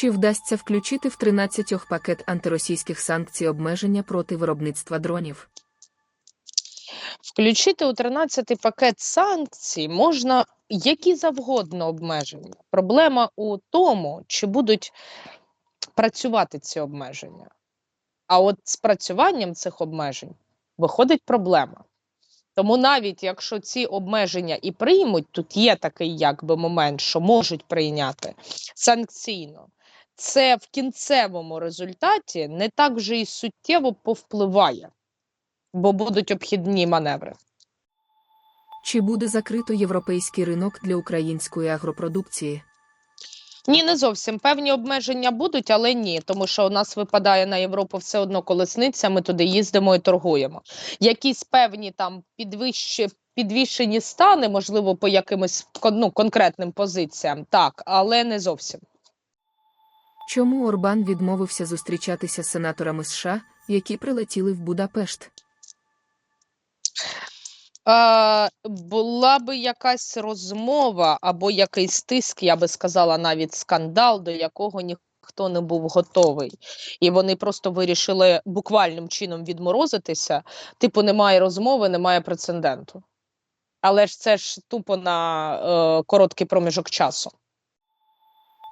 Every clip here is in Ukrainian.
Чи вдасться включити в 13 пакет антиросійських санкцій обмеження проти виробництва дронів? Включити у 13-й пакет санкцій можна які завгодно обмеження. Проблема у тому, чи будуть працювати ці обмеження. А от з працюванням цих обмежень виходить проблема. Тому навіть якщо ці обмеження і приймуть, тут є такий якби момент, що можуть прийняти санкційно, це в кінцевому результаті не так вже і суттєво повпливає, бо будуть обхідні маневри. Чи буде закрито європейський ринок для української агропродукції? Ні, не зовсім певні обмеження будуть, але ні, тому що у нас випадає на Європу все одно колесниця. Ми туди їздимо і торгуємо. Якісь певні там підвищі. Підвішені стани, можливо, по якимось ну, конкретним позиціям, так, але не зовсім. Чому Орбан відмовився зустрічатися з сенаторами США, які прилетіли в Будапешт? Е, була би якась розмова або якийсь тиск, я би сказала, навіть скандал, до якого ніхто не був готовий. І вони просто вирішили буквальним чином відморозитися. Типу, немає розмови, немає прецеденту. Але ж це ж тупо на е, короткий проміжок часу.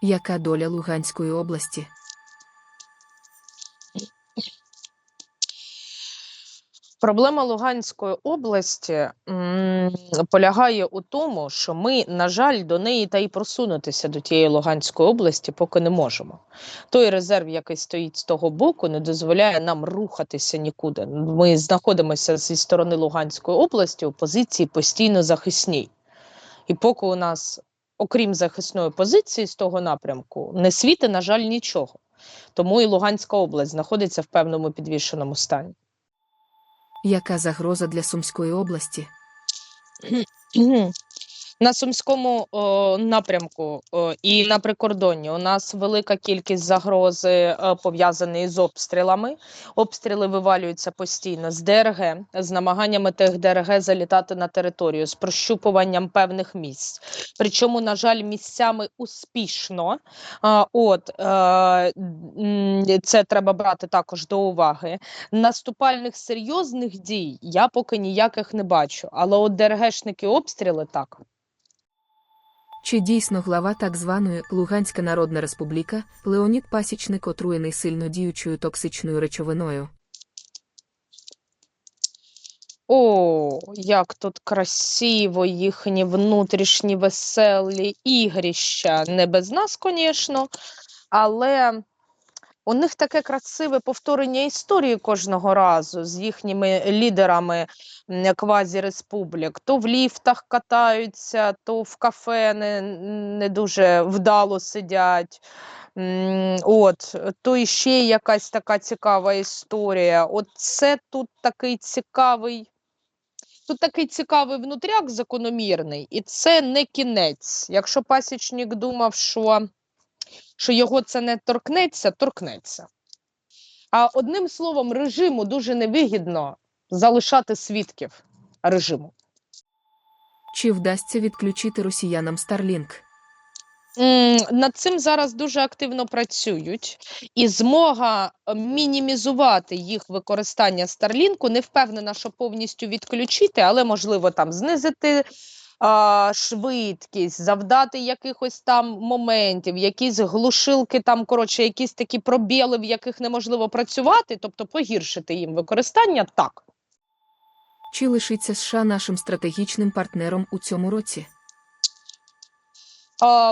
Яка доля Луганської області? Проблема Луганської області полягає у тому, що ми, на жаль, до неї та й просунутися до тієї Луганської області поки не можемо. Той резерв, який стоїть з того боку, не дозволяє нам рухатися нікуди. Ми знаходимося зі сторони Луганської області у позиції постійно захисній. І поки у нас, окрім захисної позиції з того напрямку, не світи, на жаль, нічого. Тому і Луганська область знаходиться в певному підвішеному стані. Яка загроза для Сумської області? На сумському о, напрямку о, і на прикордонні у нас велика кількість загрози е, пов'язаної з обстрілами. Обстріли вивалюються постійно з ДРГ, з намаганнями тих ДРГ залітати на територію, з прощупуванням певних місць. Причому, на жаль, місцями успішно. А, от е, це треба брати також до уваги. Наступальних серйозних дій я поки ніяких не бачу, але от ДРГшники обстріли так. Чи дійсно глава так званої Луганська Народна Республіка Леонід Пасічник отруєний сильно діючою токсичною речовиною? О, як тут красиво їхні внутрішні веселі ігрища. Не без нас, звісно, але у них таке красиве повторення історії кожного разу з їхніми лідерами квазі-республік. То в ліфтах катаються, то в кафе не, не дуже вдало сидять. От, то іще якась така цікава історія. От це тут такий цікавий. Тут такий цікавий внутряк закономірний, і це не кінець. Якщо пасічник думав, що, що його це не торкнеться, торкнеться. А одним словом, режиму дуже невигідно залишати свідків режиму. Чи вдасться відключити росіянам Starlink? Над цим зараз дуже активно працюють, і змога е, мінімізувати їх використання Старлінку не впевнена, що повністю відключити, але можливо там знизити а, швидкість, завдати якихось там моментів, якісь глушилки, там коротше, якісь такі пробіли, в яких неможливо працювати, тобто погіршити їм використання так. Чи лишиться США нашим стратегічним партнером у цьому році?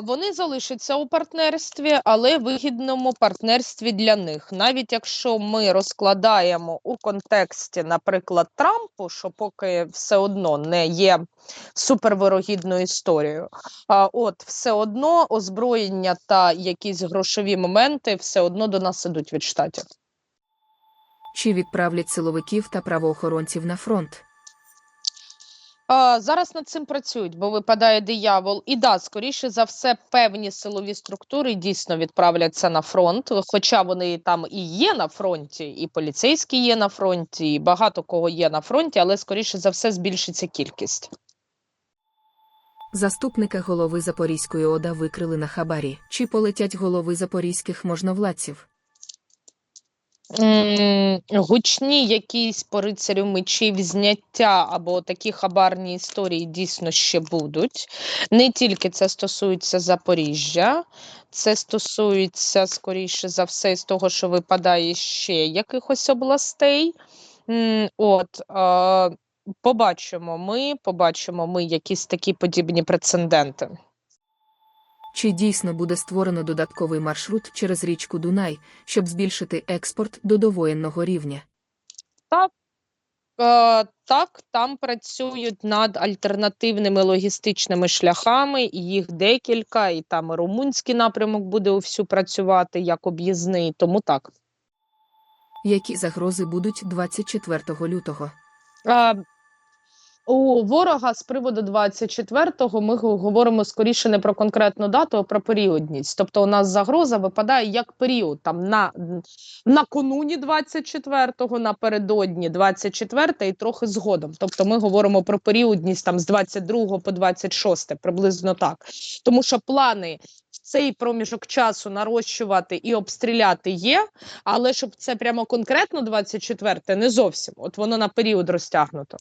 Вони залишаться у партнерстві, але вигідному партнерстві для них. Навіть якщо ми розкладаємо у контексті, наприклад, Трампу, що поки все одно не є супервирогідною історією, а от все одно озброєння та якісь грошові моменти все одно до нас ідуть від штатів. Чи відправлять силовиків та правоохоронців на фронт? Зараз над цим працюють, бо випадає диявол. І да, скоріше за все, певні силові структури дійсно відправляться на фронт, хоча вони там і є на фронті, і поліцейські є на фронті, і багато кого є на фронті, але скоріше за все збільшиться кількість. Заступника голови Запорізької ОДА викрили на хабарі. Чи полетять голови запорізьких можновладців? Гучні якісь по рицарю мечів зняття або такі хабарні історії дійсно ще будуть. Не тільки це стосується Запоріжжя, це стосується, скоріше за все, з того, що випадає ще якихось областей. От, побачимо ми, побачимо ми якісь такі подібні прецеденти. Чи дійсно буде створено додатковий маршрут через річку Дунай, щоб збільшити експорт до довоєнного рівня? Е, так, там працюють над альтернативними логістичними шляхами, і їх декілька, і там і румунський напрямок буде всю працювати як об'їзний, тому так. Які загрози будуть 24 лютого? Е, у ворога з приводу 24-го ми говоримо скоріше не про конкретну дату, а про періодність. Тобто у нас загроза випадає як період там на накануні 24-го, напередодні 24 і трохи згодом. Тобто ми говоримо про періодність там з 22 по 26, приблизно так. Тому що плани цей проміжок часу нарощувати і обстріляти є, але щоб це прямо конкретно 24 не зовсім. От воно на період розтягнуто.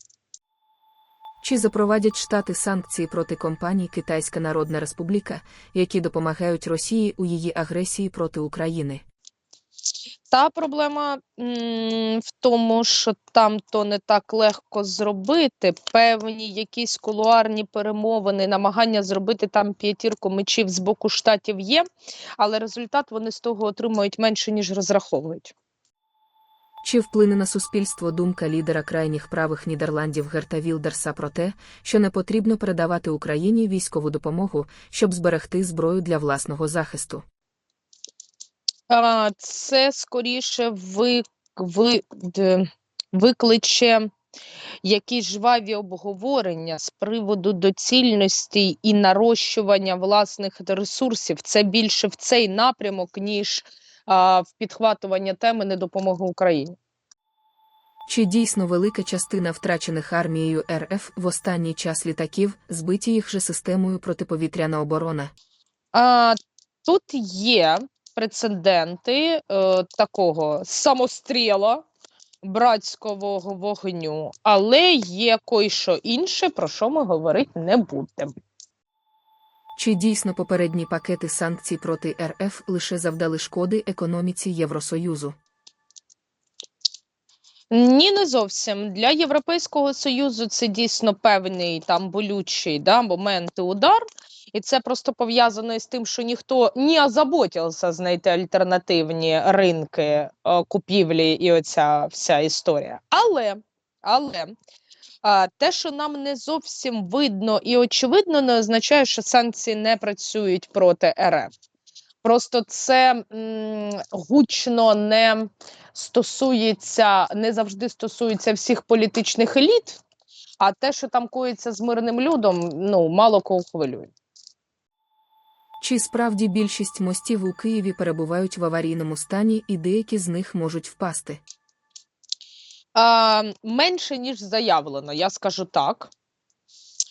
Чи запровадять штати санкції проти компаній Китайська Народна Республіка, які допомагають Росії у її агресії проти України? Та проблема в тому, що там то не так легко зробити. Певні якісь кулуарні перемовини, намагання зробити там п'ятірку мечів з боку штатів є, але результат вони з того отримують менше, ніж розраховують. Чи вплине на суспільство думка лідера крайніх правих Нідерландів Герта Вілдерса про те, що не потрібно передавати Україні військову допомогу, щоб зберегти зброю для власного захисту? Це скоріше ви, ви, викличе якісь жваві обговорення з приводу доцільності і нарощування власних ресурсів. Це більше в цей напрямок, ніж в підхватування теми недопомоги Україні. Чи дійсно велика частина втрачених армією РФ в останній час літаків збиті їх же системою протиповітряна оборона? А, тут є прецеденти е, такого самостріла братського вогню, але є кой-що інше, про що ми говорити не будемо. Чи дійсно попередні пакети санкцій проти РФ лише завдали шкоди економіці Євросоюзу? Ні, не зовсім для Європейського союзу це дійсно певний там болючий да, момент і удар, і це просто пов'язано з тим, що ніхто не озаботився знайти альтернативні ринки е, купівлі і оця вся історія. Але, але а, те, що нам не зовсім видно і очевидно, не означає, що санкції не працюють проти РФ. Просто це м, гучно не стосується, не завжди стосується всіх політичних еліт, а те, що там коїться з мирним людом, ну мало кого хвилює. Чи справді більшість мостів у Києві перебувають в аварійному стані і деякі з них можуть впасти? А, менше ніж заявлено, я скажу так.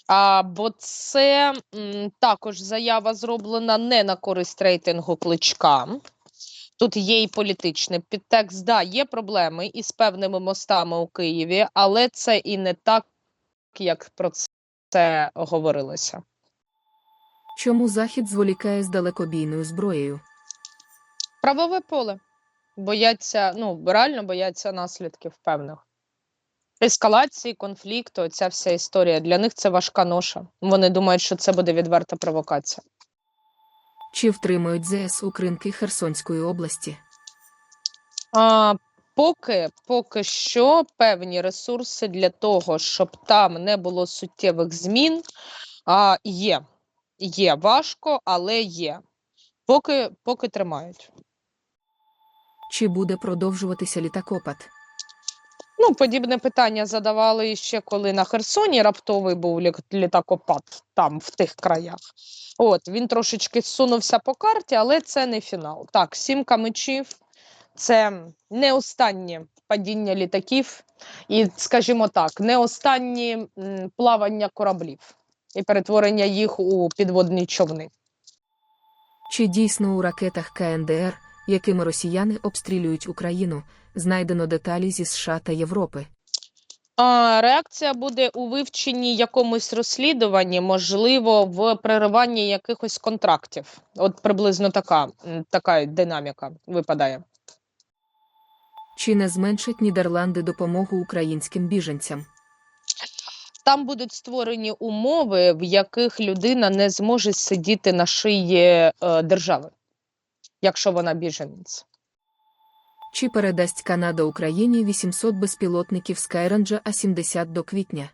А, бо це м, також заява зроблена не на користь рейтингу кличка. Тут є і політичний підтекст. Да, є проблеми із певними мостами у Києві, але це і не так, як про це говорилося. Чому Захід зволікає з далекобійною зброєю? Правове поле. Бояться, ну, реально бояться наслідків певних. Ескалації, конфлікту, ця вся історія. Для них це важка ноша. Вони думають, що це буде відверта провокація. Чи втримують ЗС укринки Херсонської області? А, поки, поки що певні ресурси для того, щоб там не було суттєвих змін, а, є. Є важко, але є. Поки, поки тримають. Чи буде продовжуватися літакопад? Ну, подібне питання задавали ще коли на Херсоні раптовий був літакопад там, в тих краях. От він трошечки зсунувся по карті, але це не фінал. Так, сімка мечів це не останнє падіння літаків, і, скажімо так, не останні плавання кораблів. і перетворення їх у підводні човни. Чи дійсно у ракетах КНДР, якими росіяни обстрілюють Україну, знайдено деталі зі США та Європи? А, реакція буде у вивченні якомусь розслідуванні, можливо, в перериванні якихось контрактів. От приблизно така, така динаміка випадає. Чи не зменшать Нідерланди допомогу українським біженцям? Там будуть створені умови, в яких людина не зможе сидіти на шиї е, держави, якщо вона біженець. Чи передасть Канада Україні 800 безпілотників Skyranger А-70 до квітня?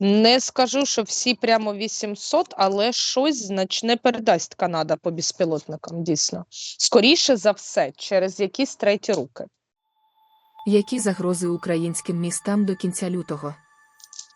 Не скажу, що всі прямо 800, але щось значне передасть Канада по безпілотникам, дійсно. Скоріше за все, через якісь треті руки. Які загрози українським містам до кінця лютого?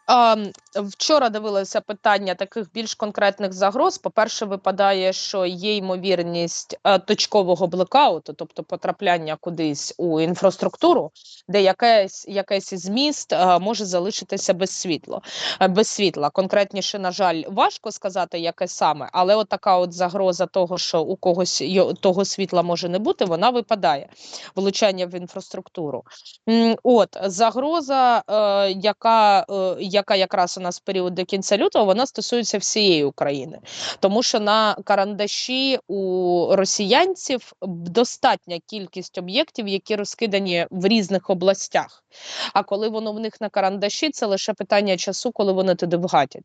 А, м, вчора дивилася питання таких більш конкретних загроз. По-перше, випадає, що є ймовірність е, точкового блекауту, тобто потрапляння кудись у інфраструктуру, де якесь, якесь із міст е, може залишитися без світла. е, Без світла. Конкретніше, на жаль, важко сказати, яке саме, але от така от загроза того, що у когось того світла може не бути, вона випадає. Влучання в інфраструктуру. От загроза, яка, яка якраз у нас період до кінця лютого, вона стосується всієї України, тому що на карандаші у росіянців достатня кількість об'єктів, які розкидані в різних областях. А коли воно в них на карандаші, це лише питання часу, коли вони туди вгатять.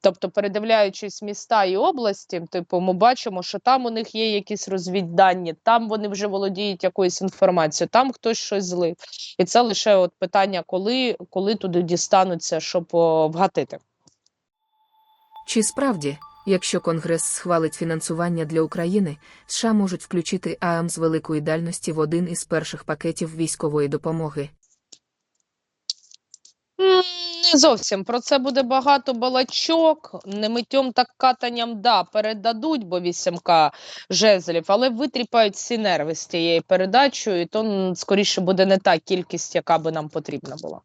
Тобто, передивляючись міста і області, типу, ми бачимо, що там у них є якісь розвіддані, там вони вже володіють якоюсь інформацією, там хтось щось злив. І це лише от питання, коли, коли туди дістануться, щоб вгатити. Чи справді, якщо Конгрес схвалить фінансування для України, США можуть включити ААМ з великої дальності в один із перших пакетів військової допомоги? Не зовсім про це буде багато балачок. Не митьом так катанням да, передадуть, бо 8К жезлів, але витріпають всі нерви з тією передачою, і то скоріше буде не та кількість, яка би нам потрібна була.